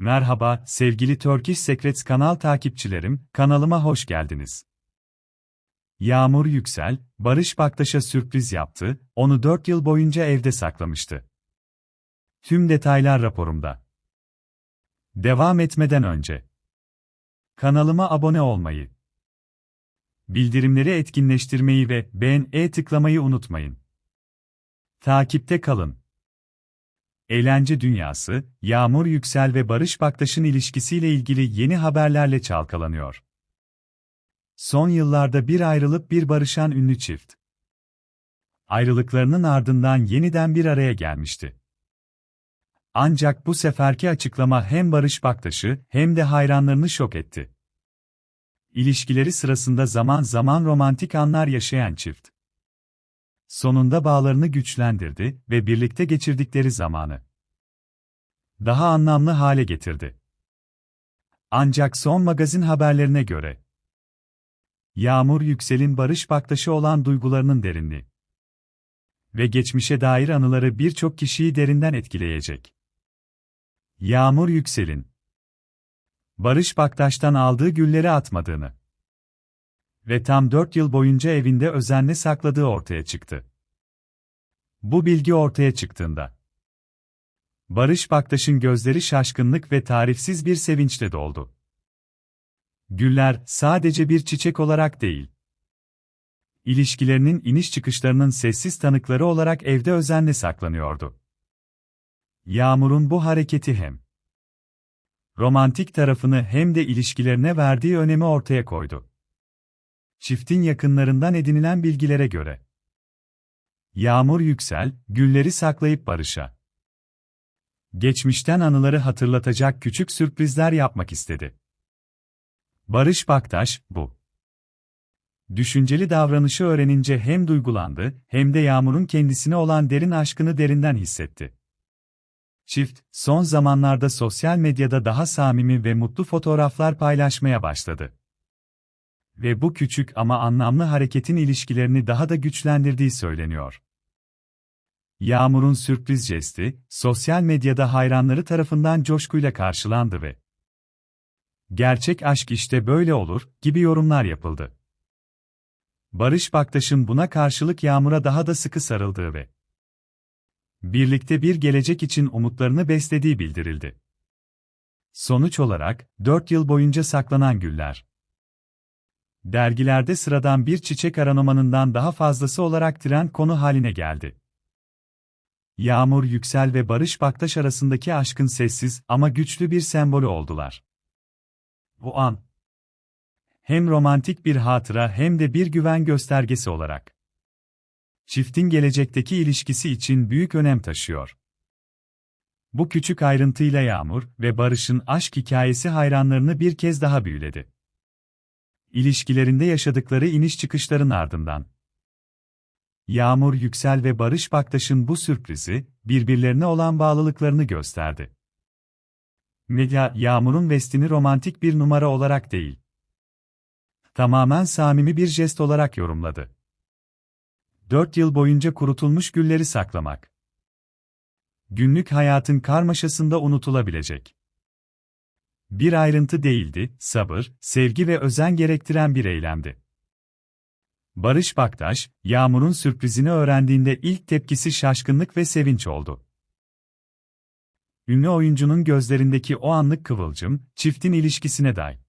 Merhaba, sevgili Turkish Secrets kanal takipçilerim, kanalıma hoş geldiniz. Yağmur Yüksel, Barış Baktaş'a sürpriz yaptı, onu 4 yıl boyunca evde saklamıştı. Tüm detaylar raporumda. Devam etmeden önce kanalıma abone olmayı, bildirimleri etkinleştirmeyi ve beğen-e tıklamayı unutmayın. Takipte kalın. Eğlence dünyası, Yağmur Yüksel ve Barış Baktaş'ın ilişkisiyle ilgili yeni haberlerle çalkalanıyor. Son yıllarda bir ayrılıp bir barışan ünlü çift. Ayrılıklarının ardından yeniden bir araya gelmişti. Ancak bu seferki açıklama hem Barış Baktaş'ı hem de hayranlarını şok etti. İlişkileri sırasında zaman zaman romantik anlar yaşayan çift sonunda bağlarını güçlendirdi ve birlikte geçirdikleri zamanı daha anlamlı hale getirdi. Ancak son magazin haberlerine göre Yağmur Yüksel'in Barış Baktaş'a olan duygularının derinliği ve geçmişe dair anıları birçok kişiyi derinden etkileyecek. Yağmur Yüksel'in Barış Baktaş'tan aldığı gülleri atmadığını ve tam 4 yıl boyunca evinde özenle sakladığı ortaya çıktı. Bu bilgi ortaya çıktığında Barış Baktaş'ın gözleri şaşkınlık ve tarifsiz bir sevinçle doldu. Güller sadece bir çiçek olarak değil. İlişkilerinin iniş çıkışlarının sessiz tanıkları olarak evde özenle saklanıyordu. Yağmur'un bu hareketi hem romantik tarafını hem de ilişkilerine verdiği önemi ortaya koydu. Çiftin yakınlarından edinilen bilgilere göre Yağmur Yüksel, gülleri saklayıp barışa. Geçmişten anıları hatırlatacak küçük sürprizler yapmak istedi. Barış Baktaş, bu. Düşünceli davranışı öğrenince hem duygulandı, hem de Yağmur'un kendisine olan derin aşkını derinden hissetti. Çift, son zamanlarda sosyal medyada daha samimi ve mutlu fotoğraflar paylaşmaya başladı. Ve bu küçük ama anlamlı hareketin ilişkilerini daha da güçlendirdiği söyleniyor. Yağmur'un sürpriz jesti, sosyal medyada hayranları tarafından coşkuyla karşılandı ve Gerçek aşk işte böyle olur, gibi yorumlar yapıldı. Barış Baktaş'ın buna karşılık Yağmur'a daha da sıkı sarıldığı ve birlikte bir gelecek için umutlarını beslediği bildirildi. Sonuç olarak, 4 yıl boyunca saklanan güller. Dergilerde sıradan bir çiçek aranomanından daha fazlası olarak trend konu haline geldi. Yağmur Yüksel ve Barış Baktaş arasındaki aşkın sessiz ama güçlü bir sembolü oldular. Bu an hem romantik bir hatıra hem de bir güven göstergesi olarak çiftin gelecekteki ilişkisi için büyük önem taşıyor. Bu küçük ayrıntıyla Yağmur ve Barış'ın aşk hikayesi hayranlarını bir kez daha büyüledi. İlişkilerinde yaşadıkları iniş çıkışların ardından Yağmur Yüksel ve Barış Baktaş'ın bu sürprizi, birbirlerine olan bağlılıklarını gösterdi. Medya, Yağmur'un vestini romantik bir numara olarak değil, tamamen samimi bir jest olarak yorumladı. Dört yıl boyunca kurutulmuş gülleri saklamak. Günlük hayatın karmaşasında unutulabilecek. Bir ayrıntı değildi, sabır, sevgi ve özen gerektiren bir eylemdi. Barış Baktaş, Yağmur'un sürprizini öğrendiğinde ilk tepkisi şaşkınlık ve sevinç oldu. Ünlü oyuncunun gözlerindeki o anlık kıvılcım, çiftin ilişkisine dair